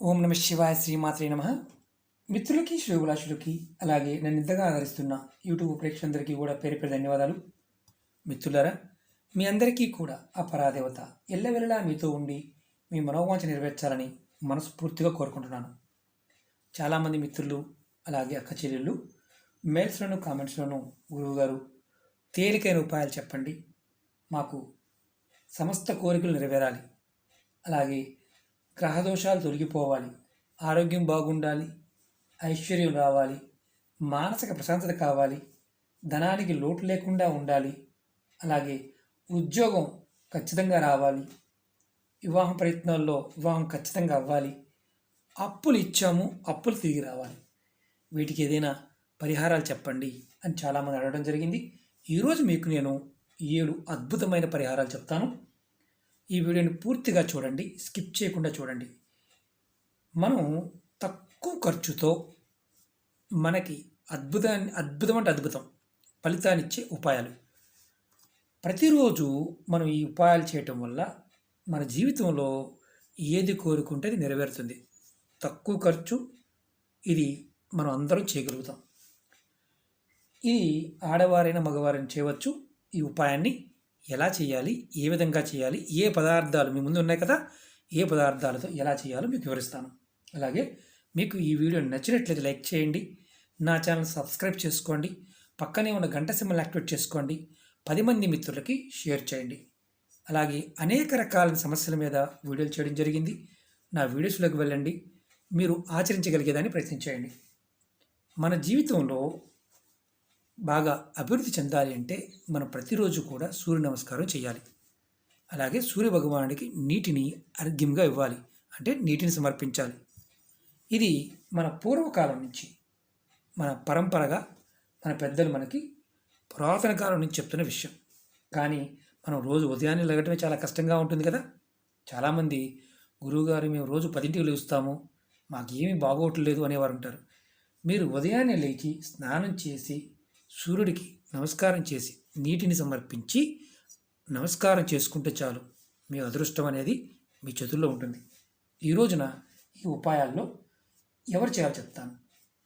ఓం నమ శివాయ శ్రీమాత్రే నమ. మిత్రులకి శ్రేగులాషులకి అలాగే నన్ను ఇంతగా ఆదరిస్తున్న యూట్యూబ్ ప్రేక్షకులందరికీ కూడా పేరు పేరు ధన్యవాదాలు. మిత్రులారా మీ అందరికీ కూడా ఆ పరాదేవత ఎల్లవెల్లలా మీతో ఉండి మీ మనోవాంఛ నెరవేర్చాలని మనస్ఫూర్తిగా కోరుకుంటున్నాను. చాలామంది మిత్రులు అలాగే అక్క చెల్లెళ్ళు మెయిల్స్లోను కామెంట్స్లోను గురువుగారు తేలికైన ఉపాయాలు చెప్పండి. మాకు సమస్త కోరికలు నెరవేరాలి. అలాగే గ్రహదోషాలు తొలగిపోవాలి. ఆరోగ్యం బాగుండాలి. ఐశ్వర్యం రావాలి. మానసిక ప్రశాంతత కావాలి. ధనానికి లోటు లేకుండా ఉండాలి. అలాగే ఉద్యోగం ఖచ్చితంగా రావాలి. వివాహ ప్రయత్నాల్లో వివాహం ఖచ్చితంగా అవ్వాలి. అప్పులు ఇచ్చాము అప్పులు తిరిగి రావాలి. వీటికి ఏదైనా పరిహారాలు చెప్పండి అని చాలామంది అడగడం జరిగింది. ఈరోజు మీకు నేను ఏడు అద్భుతమైన పరిహారాలు చెప్తాను. ఈ వీడియోని పూర్తిగా చూడండి స్కిప్ చేయకుండా చూడండి. మనం తక్కువ ఖర్చుతో మనకి అద్భుతాన్ని అద్భుతం అంటే అద్భుతం ఫలితాన్నిచ్చే ఉపాయాలు. ప్రతిరోజు మనం ఈ ఉపాయాలు చేయటం వల్ల మన జీవితంలో ఏది కోరుకుంటే అది నెరవేరుతుంది. తక్కువ ఖర్చు ఇది మనం అందరం చేయగలుగుతాం. ఇది ఆడవారైన మగవారైనా చేయవచ్చు. ఈ ఉపాయాన్ని ఎలా చేయాలి? ఏ విధంగా చేయాలి? ఏ పదార్థాలు? మీ ముందు ఉన్నాయి కదా? ఏ పదార్థాలతో ఎలా చేయాలో మీకు వివరిస్తాను. అలాగే మీకు ఈ వీడియో నచ్చినట్లయితే లైక్ చేయండి. నా ఛానల్ సబ్స్క్రైబ్ చేసుకోండి. పక్కనే ఉన్న గంట సింబల్ యాక్టివేట్ చేసుకోండి. పది మంది మిత్రులకి షేర్ చేయండి. అలాగే అనేక రకాల సమస్యల మీద వీడియోలు చేయడం జరిగింది. నా వీడియోస్లోకి వెళ్ళండి. మీరు ఆచరించగలిగేదాన్ని ప్రయత్నించేయండి మన జీవితంలో బాగా అభివృద్ధి చెందాలి అంటే మనం ప్రతిరోజు కూడా సూర్య నమస్కారం చేయాలి. అలాగే సూర్య భగవానుడికి నీటిని అర్ఘ్యంగా ఇవ్వాలి. అంటే నీటిని సమర్పించాలి. ఇది మన పూర్వకాలం నుంచి మన పరంపరగా మన పెద్దలు మనకి పురాతన కాలం నుంచి చెప్తున్న విషయం. కానీ మనం రోజు ఉదయాన్నే లెగటమే చాలా కష్టంగా ఉంటుంది కదా. చాలామంది గురువుగారు మేము రోజు పదింటికి లేస్తాము మాకేమీ బాగోవట్లేదు అనేవారు ఉంటారు. మీరు ఉదయాన్నే లేచి స్నానం చేసి సూర్యుడికి నమస్కారం చేసి నీటిని సమర్పించి నమస్కారం చేసుకుంటే చాలు. మీ అదృష్టం అనేది మీ చేతుల్లో ఉంటుంది. ఈ రోజున ఈ ఉపాయాల్లో ఎవరు చేయాలో చెప్తాను.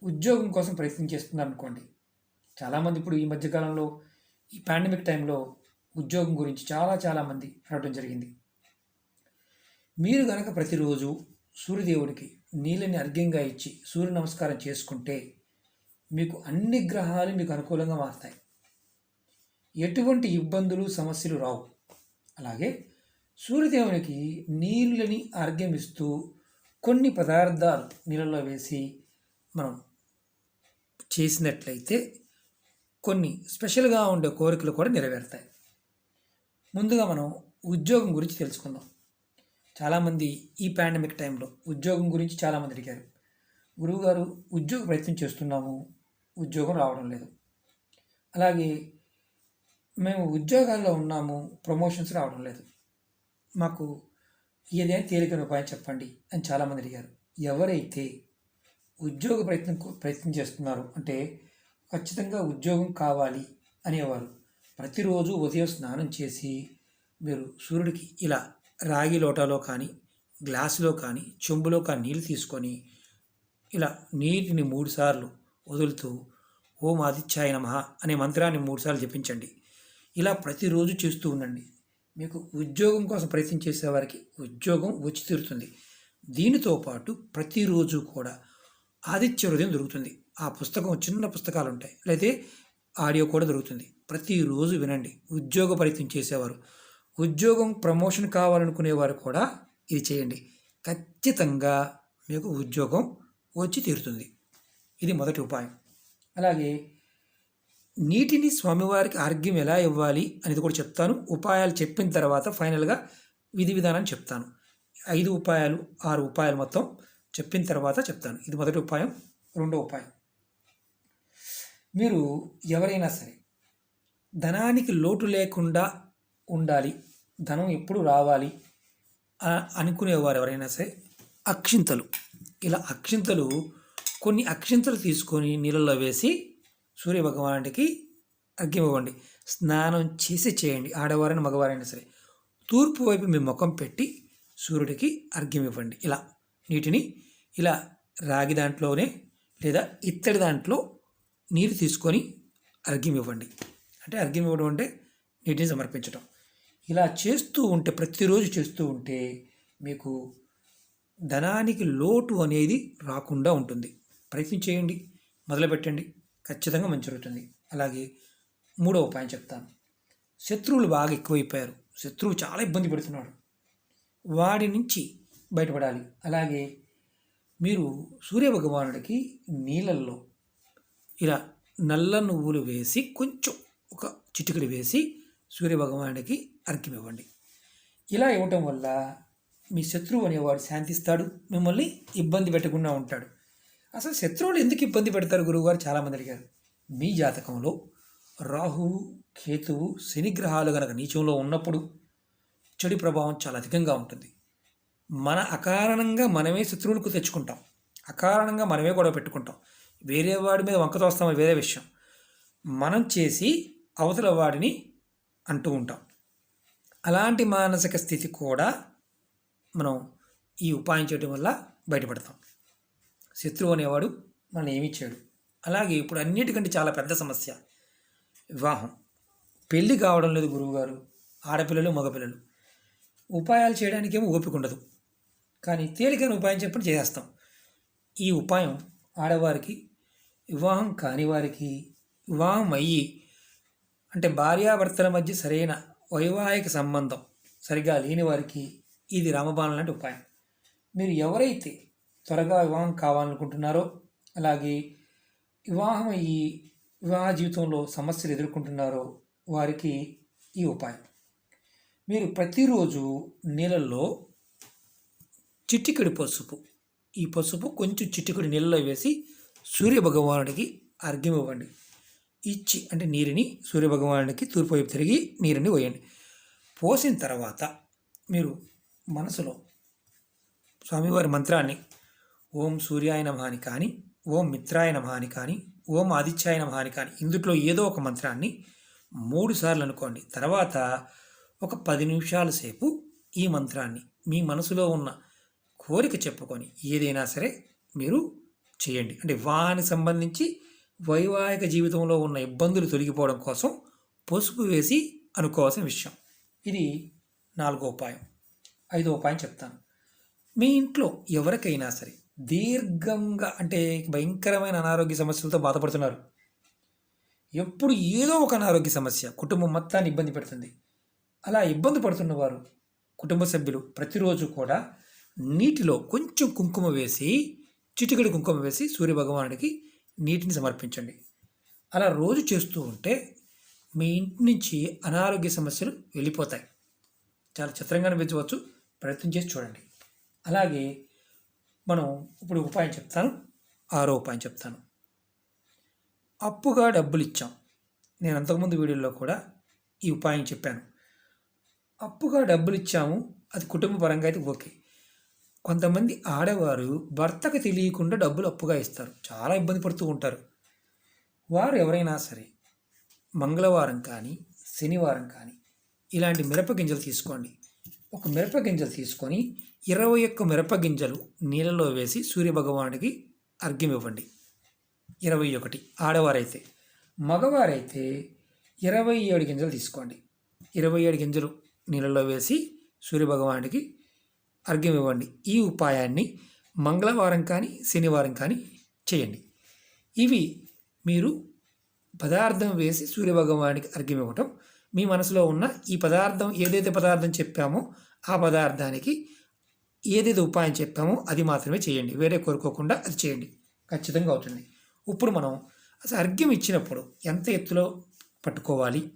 ఉద్యోగం కోసం ప్రయత్నం చేస్తున్నారు అనుకోండి. చాలామంది ఇప్పుడు ఈ మధ్యకాలంలో ఈ పాండమిక్ టైంలో ఉద్యోగం గురించి చాలా చాలామంది అడగడం జరిగింది. మీరు కనుక ప్రతిరోజు సూర్యదేవుడికి నీళ్ళని అర్ఘ్యంగా ఇచ్చి సూర్య నమస్కారం చేసుకుంటే మీకు అన్ని గ్రహాలు మీకు అనుకూలంగా మారుతాయి. ఎటువంటి ఇబ్బందులు సమస్యలు రావు. అలాగే సూర్యదేవునికి నీళ్ళని అర్ఘ్యం ఇస్తూ కొన్ని పదార్థాలు నీళ్ళలో వేసి మనం చేసినట్లయితే కొన్ని స్పెషల్గా ఉండే కోరికలు కూడా నెరవేరుతాయి. ముందుగా మనం ఉద్యోగం గురించి తెలుసుకుందాం. చాలామంది ఈ పాండమిక్ టైంలో ఉద్యోగం గురించి చాలామంది అడిగారు. గురువుగారు ఉద్యోగ ప్రయత్నం చేస్తున్నాము ఉద్యోగం రావడం లేదు. అలాగే మేము ఉద్యోగాల్లో ఉన్నాము ప్రమోషన్స్ రావడం లేదు. మాకు ఏదైనా తేలికైన ఉపాయం చెప్పండి అని చాలామంది అడిగారు. ఎవరైతే ఉద్యోగ ప్రయత్నం ప్రయత్నం చేస్తున్నారు అంటే ఖచ్చితంగా ఉద్యోగం కావాలి అనేవారు. ప్రతిరోజు ఉదయం స్నానం చేసి మీరు సూర్యుడికి ఇలా రాగి లోటాలో కానీ గ్లాసులో కానీ చెంబులో కానీ నీళ్ళు తీసుకొని ఇలా నీటిని మూడుసార్లు వదులుతూ ఓం ఆదిత్యాయ నమః అనే మంత్రాన్ని మూడుసార్లు జపించండి. ఇలా ప్రతిరోజు చేస్తూ ఉండండి. మీకు ఉద్యోగం కోసం ప్రయత్నం చేసేవారికి ఉద్యోగం వచ్చి తీరుతుంది. దీనితో పాటు ప్రతిరోజు కూడా ఆదిత్య హృదయం దొరుకుతుంది. ఆ పుస్తకం చిన్న పుస్తకాలు ఉంటాయి లేదా ఆడియో కూడా దొరుకుతుంది. ప్రతిరోజు వినండి. ఉద్యోగ ప్రయత్నం చేసేవారు. ఉద్యోగం ప్రమోషన్ కావాలనుకునేవారు కూడా ఇది చేయండి. ఖచ్చితంగా మీకు ఉద్యోగం వచ్చి తీరుతుంది. ఇది మొదటి ఉపాయం. అలాగే నీటిని స్వామివారికి ఆర్గ్యం ఎలా ఇవ్వాలి అనేది కూడా చెప్తాను. ఉపాయాలు చెప్పిన తర్వాత ఫైనల్గా విధి విధానం చెప్తాను. ఐదు ఉపాయాలు ఆరు ఉపాయాలు మొత్తం చెప్పిన తర్వాత చెప్తాను. ఇది మొదటి ఉపాయం. రెండో ఉపాయం. మీరు ఎవరైనా సరే ధనానికి లోటు లేకుండా ఉండాలి ధనం ఎప్పుడు రావాలి అనుకునేవారు ఎవరైనా సరే అక్షింతలు. ఇలా అక్షింతలు కొన్ని అక్షింతలు తీసుకొని నీళ్ళలో వేసి సూర్య అగ్గివ్వండి. స్నానం చేసి చేయండి. ఆడవారైనా మగవారైనా సరే. తూర్పు వైపు మీ ముఖం పెట్టి సూర్యుడికి అర్ఘ్యం ఇవ్వండి ఇలా నీటిని ఇలా రాగి దాంట్లోనే లేదా ఇత్తడి దాంట్లో నీరు తీసుకొని అర్ఘ్యం ఇవ్వండి అంటే అర్ఘ్యం ఇవ్వడం అంటే నీటిని సమర్పించడం ఇలా చేస్తూ ఉంటే ప్రతిరోజు చేస్తూ ఉంటే మీకు ధనానికి లోటు అనేది రాకుండా ఉంటుంది. ప్రయత్నం చేయండి మొదలుపెట్టండి. ఖచ్చితంగా మంచి జరుగుతుంది అలాగే మూడో ఉపాయం చెప్తాను. శత్రువులు బాగా ఎక్కువైపోయారు. శత్రువు చాలా ఇబ్బంది పెడుతున్నాడు. వాడి నుంచి బయటపడాలి. అలాగే మీరు సూర్యభగవానుడికి నీళ్ళల్లో ఇలా నల్ల నువ్వులు వేసి కొంచెం ఒక చిటికడి వేసి సూర్యభగవానుడికి అర్ఘ్యం ఇవ్వండి. ఇలా ఇవ్వటం వల్ల మీ శత్రువు అనేవాడు శాంతిస్తాడు. మిమ్మల్ని ఇబ్బంది పెట్టకుండా ఉంటాడు. అసలు శత్రువులు ఎందుకు ఇబ్బంది పెడతారు గురువుగారు? చాలామంది అడిగారు. మీ జాతకంలో రాహువు కేతువు శని గ్రహాలు గనక నీచంలో ఉన్నప్పుడు చెడు ప్రభావం చాలా అధికంగా ఉంటుంది. మన అకారణంగా మనమే శత్రువులకు తెచ్చుకుంటాం. అకారణంగా మనమే గొడవ పెట్టుకుంటాం. వేరే వాడి మీద వంక తోస్తామని వేరే విషయం. మనం చేసి అవతల వాడిని అంటూ ఉంటాం. అలాంటి మానసిక స్థితి కూడా మనం ఈ ఉపాయం చేయడం వల్ల బయటపడతాం. శత్రువు అనేవాడు మనల్ని ఏమిచ్చాడు చేయడు. అలాగే ఇప్పుడు అన్నిటికంటే చాలా పెద్ద సమస్య వివాహం. పెళ్ళి కావడం లేదు గురువుగారు ఆడపిల్లలు మగపిల్లలు. ఉపాయాలు చేయడానికేమో ఓపిక ఉండదు. కానీ తేలికైన ఉపాయం చెప్పని చేసేస్తాం. ఈ ఉపాయం ఆడవారికి వివాహం కాని వారికి వివాహం అయ్యి అంటే భార్యాభర్తల మధ్య సరైన వైవాహిక సంబంధం సరిగా లేని వారికి ఇది రామబాణం లాంటి ఉపాయం. మీరు ఎవరైతే త్వరగా వివాహం కావాలనుకుంటున్నారో అలాగే వివాహం అయ్యి వివాహ జీవితంలో సమస్యలు ఎదుర్కొంటున్నారో వారికి ఈ ఉపాయం. మీరు ప్రతిరోజు నీళ్ళల్లో చిటికెడు పసుపు ఈ పసుపు కొంచెం చిటికెడు నీళ్ళలో వేసి సూర్యభగవానుడికి అర్ఘ్యం ఇవ్వండి. ఇచ్చి అంటే నీరుని సూర్యభగవానుడికి తూర్పు వైపు తిరిగి నీరుని పోయండి. పోసిన తర్వాత మీరు మనసులో స్వామివారి మంత్రాన్ని ఓం సూర్యాయ నమః అని కానీ ఓం మిత్రాయ నమః అని కానీ ఓం ఆదిత్యాయ నమః అని కానీ ఇందులో ఏదో ఒక మంత్రాన్ని మూడు సార్లు అనుకోండి. తర్వాత ఒక పది నిమిషాల సేపు ఈ మంత్రాన్ని మీ మనసులో ఉన్న కోరిక చెప్పుకొని ఏదైనా సరే మీరు చేయండి. అంటే వాని సంబంధించి వైవాహిక జీవితంలో ఉన్న ఇబ్బందులు తొలగిపోవడం కోసం పసుపు వేసి అనుకోవాల్సిన విషయం. ఇది నాలుగో ఉపాయం. ఐదో ఉపాయం చెప్తాను. మీ ఇంట్లో ఎవరికైనా సరే దీర్ఘంగా అంటే భయంకరమైన అనారోగ్య సమస్యలతో బాధపడుతున్నారు. ఎప్పుడు ఏదో ఒక అనారోగ్య సమస్య కుటుంబం మొత్తాన్ని ఇబ్బంది పెడుతుంది. అలా ఇబ్బంది పడుతున్న వారు కుటుంబ సభ్యులు ప్రతిరోజు కూడా నీటిలో కొంచెం కుంకుమ వేసి చిటికడి కుంకుమ వేసి సూర్యభగవానుడికి నీటిని సమర్పించండి. అలా రోజు చేస్తూ ఉంటే మీ ఇంటి నుంచి అనారోగ్య సమస్యలు వెళ్ళిపోతాయి. చాలా చిత్రంగా అనిపించవచ్చు. ప్రయత్నం చేసి చూడండి. అలాగే మనం ఇప్పుడు ఉపాయం చెప్తాను. ఆరో ఉపాయం చెప్తాను. అప్పుగా డబ్బులు ఇచ్చాం. నేను అంతకుముందు వీడియోలో కూడా ఈ ఉపాయం చెప్పాను. అప్పుగా డబ్బులు ఇచ్చాము. అది కుటుంబ పరంగా అయితే ఓకే. కొంతమంది ఆడవారు భర్తకు తెలియకుండా డబ్బులు అప్పుగా ఇస్తారు. చాలా ఇబ్బంది పడుతూ ఉంటారు. వారు ఎవరైనా సరే మంగళవారం కానీ శనివారం కానీ ఇలాంటి మిరప గింజలు తీసుకోండి. ఒక మిరప గింజలు తీసుకొని ఇరవై ఒక్క మిరప గింజలు నీళ్ళలో వేసి సూర్యభగవానుడికి అర్ఘ్యం ఇవ్వండి. ఇరవై ఒకటి. ఆడవారైతే మగవారైతే ఇరవై ఏడు గింజలు తీసుకోండి. ఇరవై ఏడు గింజలు నీళ్ళలో వేసి సూర్యభగవానుడికి అర్ఘ్యం ఇవ్వండి. ఈ ఉపాయాన్ని మంగళవారం కానీ శనివారం కానీ చేయండి. ఇవి మీరు పదార్థం వేసి సూర్యభగవానికి అర్ఘ్యం ఇవ్వటం మీ మనసులో ఉన్న ఈ పదార్థం ఏదైతే పదార్థం చెప్పామో ఆ పదార్థానికి ఏదైతే ఉపాయం చెప్పామో అది మాత్రమే చేయండి. వేరే కోరుకోకుండా అది చేయండి. ఖచ్చితంగా అవుతుంది. ఇప్పుడు మనం అసలు అర్ఘ్యం ఇచ్చినప్పుడు ఎంత ఎత్తులో పట్టుకోవాలి?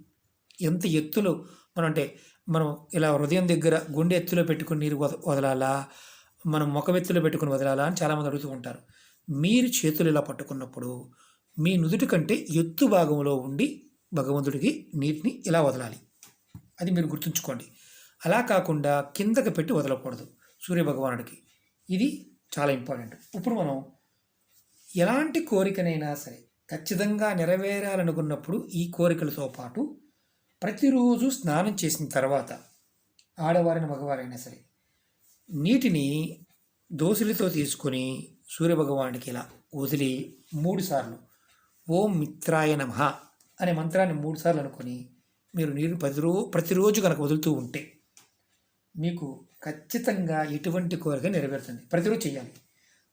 ఎంత ఎత్తులో మనం అంటే మనం ఇలా హృదయం దగ్గర గుండె ఎత్తులో పెట్టుకుని నీరు వద వదలాలా? మనం ముఖం ఎత్తులో పెట్టుకుని వదలాలా అని చాలామంది అడుగుతూ ఉంటారు. మీరు చేతులు ఇలా పట్టుకున్నప్పుడు మీ నుదుటి కంటే ఎత్తు భాగంలో ఉండి భగవంతుడికి నీటిని ఇలా వదలాలి? అది మీరు గుర్తుంచుకోండి. అలా కాకుండా కిందకి పెట్టి వదలకూడదు సూర్యభగవానుడికి. ఇది చాలా ఇంపార్టెంట్. ఇప్పుడు మనం ఎలాంటి కోరికనైనా సరే ఖచ్చితంగా నెరవేరాలనుకున్నప్పుడు ఈ కోరికలతో పాటు ప్రతిరోజు స్నానం చేసిన తర్వాత ఆడవారిన మగవారైనా సరే నీటిని దోసులతో తీసుకొని సూర్యభగవానుడికి ఇలా వదిలి మూడుసార్లు ఓం మిత్రాయ నమ అనే మంత్రాన్ని మూడుసార్లు అనుకొని మీరు నీరు ప్రతిరో ప్రతిరోజు కనుక వదులుతూ ఉంటే మీకు ఖచ్చితంగా ఎటువంటి కోరిక నెరవేరుతుంది. ప్రతిరోజు చేయాలి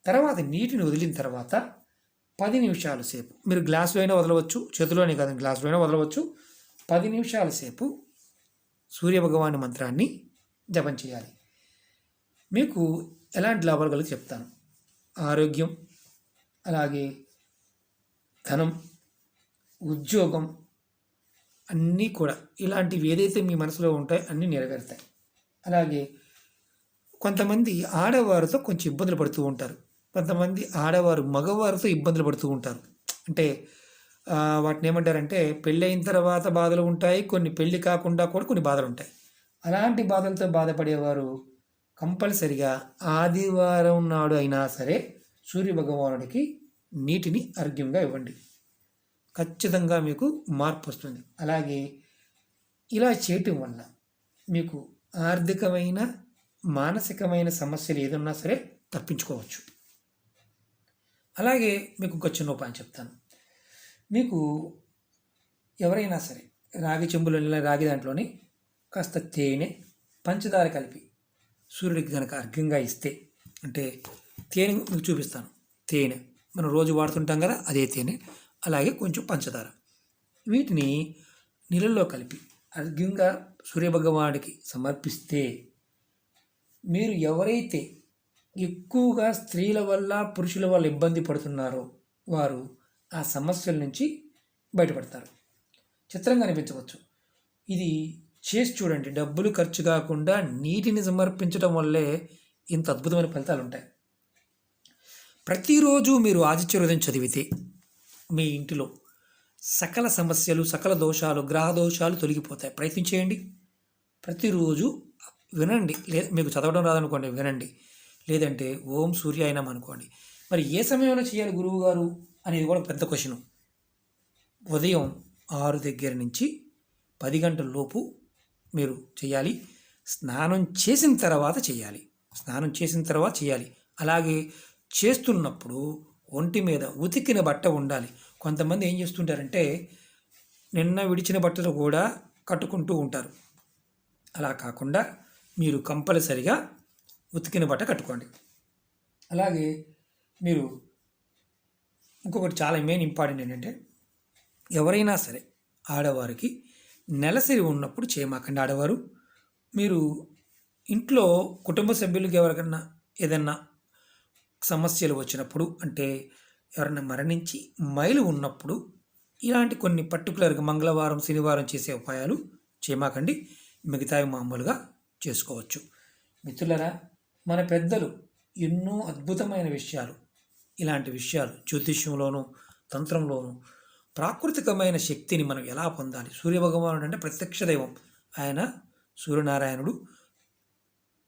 తర్వాత నీటిని వదిలిన తర్వాత పది నిమిషాల సేపు మీరు గ్లాసులో అయినా వదలవచ్చు చేతిలోనే కాదు గ్లాసులో అయినా వదలవచ్చు. పది నిమిషాల సేపు సూర్యభగవాని మంత్రాన్ని జపం చేయాలి. మీకు ఎలాంటి లాభాలు కలిగి చెప్తాను. ఆరోగ్యం అలాగే ధనం ఉద్యోగం అన్నీ కూడా ఇలాంటివి ఏదైతే మీ మనసులో ఉంటాయో అన్నీ నెరవేరుతాయి. అలాగే కొంతమంది ఆడవారితో కొంచెం ఇబ్బందులు పడుతూ ఉంటారు. కొంతమంది ఆడవారు మగవారితో ఇబ్బందులు పడుతూ ఉంటారు. అంటే వాటిని ఏమంటారంటే పెళ్ళి అయిన తర్వాత బాధలు ఉంటాయి కొన్ని పెళ్ళి కాకుండా కూడా కొన్ని బాధలు ఉంటాయి. అలాంటి బాధలతో బాధపడేవారు కంపల్సరిగా ఆదివారం నాడు అయినా సరే సూర్య భగవానుడికి నీటిని అర్ఘ్యంగా ఇవ్వండి. ఖచ్చితంగా మీకు మార్పు వస్తుంది. అలాగే ఇలా చేయటం వల్ల మీకు ఆర్థికమైన మానసికమైన సమస్యలు ఏదన్నా సరే తప్పించుకోవచ్చు. అలాగే మీకు ఒక చిన్న ఉపాయం చెప్తాను. మీకు ఎవరైనా సరే రాగి చెంబులో రాగి దాంట్లోని కాస్త తేనె పంచదార కలిపి సూర్యుడికి కనుక అర్ఘ్యంగా ఇస్తే అంటే తేనె మీకు చూపిస్తాను. తేనె మనం రోజు వాడుతుంటాం కదా అదే తేనె. అలాగే కొంచెం పంచదార. వీటిని నీళ్ళల్లో కలిపి అర్ఘ్యంగా సూర్యభగవానుడికి సమర్పిస్తే మీరు ఎవరైతే ఎక్కువగా స్త్రీల వల్ల పురుషుల వల్ల ఇబ్బంది పడుతున్నారో వారు ఆ సమస్యల నుంచి బయటపడతారు. చిత్రంగా అనిపించవచ్చు. ఇది చేసి చూడండి. డబ్బులు ఖర్చు కాకుండా నీటిని సమర్పించడం వల్లే ఇంత అద్భుతమైన ఫలితాలు ఉంటాయి ప్రతిరోజు మీరు ఆదిత్య హృదయం చదివితే మీ ఇంటిలో సకల సమస్యలు సకల దోషాలు గ్రహ దోషాలు తొలగిపోతాయి. ప్రయత్నం చేయండి. ప్రతిరోజు వినండి. లే మీకు చదవడం రాదనుకోండి వినండి. లేదంటే ఓం సూర్య అయినాం అనుకోండి. మరి ఏ సమయంలో చేయాలి గురువు గారు అనేది కూడా పెద్ద క్వశ్చన్. ఉదయం ఆరు దగ్గర నుంచి పది గంటల లోపు మీరు చేయాలి. స్నానం చేసిన తర్వాత చేయాలి. స్నానం చేసిన తర్వాత చేయాలి. అలాగే చేస్తున్నప్పుడు ఒంటి మీద ఉతికిన బట్ట ఉండాలి. కొంతమంది ఏం చేస్తుంటారంటే నిన్న విడిచిన బట్టలు కూడా కట్టుకుంటూ ఉంటారు. అలా కాకుండా మీరు కంపల్సరిగా ఉతికిన బట్ట కట్టుకోండి. అలాగే మీరు ఇంకొకటి చాలా మెయిన్ ఇంపార్టెంట్ ఏంటంటే ఎవరైనా సరే ఆడవారికి నెలసరి ఉన్నప్పుడు చేయమాకండి. ఆడవారు మీరు ఇంట్లో కుటుంబ సభ్యులకి ఎవరికన్నా ఏదన్నా సమస్యలు వచ్చినప్పుడు అంటే ఎవరైనా మరణించి మైలు ఉన్నప్పుడు ఇలాంటి కొన్ని పర్టికులర్గా మంగళవారం శనివారం చేసే ఉపాయాలు చేయమాకండి మిగతావి మామూలుగా చేసుకోవచ్చు. మిత్రులరా మన పెద్దలు ఎన్నో అద్భుతమైన విషయాలు ఇలాంటి విషయాలు జ్యోతిష్యంలోనూ తంత్రంలోనూ ప్రాకృతికమైన శక్తిని మనం ఎలా పొందాలి? సూర్యభగవానుడు అంటే ప్రత్యక్ష దైవం. ఆయన సూర్యనారాయణుడు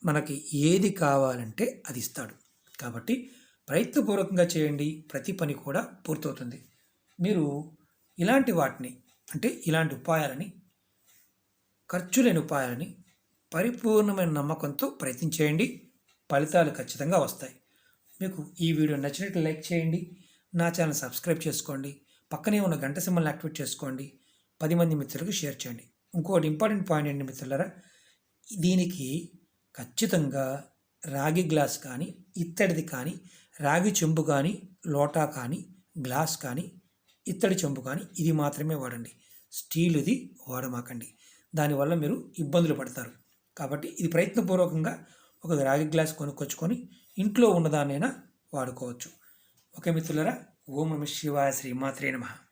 మనకి ఏది కావాలంటే అది ఇస్తాడు. కాబట్టి ప్రయత్నపూర్వకంగా చేయండి. ప్రతి పని కూడా పూర్తవుతుంది. మీరు ఇలాంటి వాటిని అంటే ఇలాంటి ఉపాయాలని ఖర్చు లేని ఉపాయాలని పరిపూర్ణమైన నమ్మకంతో ప్రయత్నించేయండి ఫలితాలు ఖచ్చితంగా వస్తాయి. మీకు ఈ వీడియో నచ్చినట్లు లైక్ చేయండి. నా ఛానల్ సబ్స్క్రైబ్ చేసుకోండి. పక్కనే ఉన్న గంట సింబల్ని యాక్టివేట్ చేసుకోండి. పది మంది మిత్రులకు షేర్ చేయండి. ఇంకోటి ఇంపార్టెంట్ పాయింట్ ఏంటి మిత్రులరా? దీనికి ఖచ్చితంగా రాగి గ్లాస్ కానీ ఇత్తడిది కానీ రాగి చెంబు కానీ లోటా కానీ గ్లాస్ కానీ ఇత్తడి చెంబు కానీ ఇది మాత్రమే వాడండి. స్టీల్ది వాడమాకండి. దానివల్ల మీరు ఇబ్బందులు పడతారు. కాబట్టి ఇది ప్రయత్నపూర్వకంగా ఒక రాగి గ్లాస్ కొనుక్కొచ్చుకొని ఇంట్లో ఉన్నదాన్నైనా వాడుకోవచ్చు. ఓకే మిత్రులరా ఓం నమ శివాయ శ్రీ మాత్రే నమః.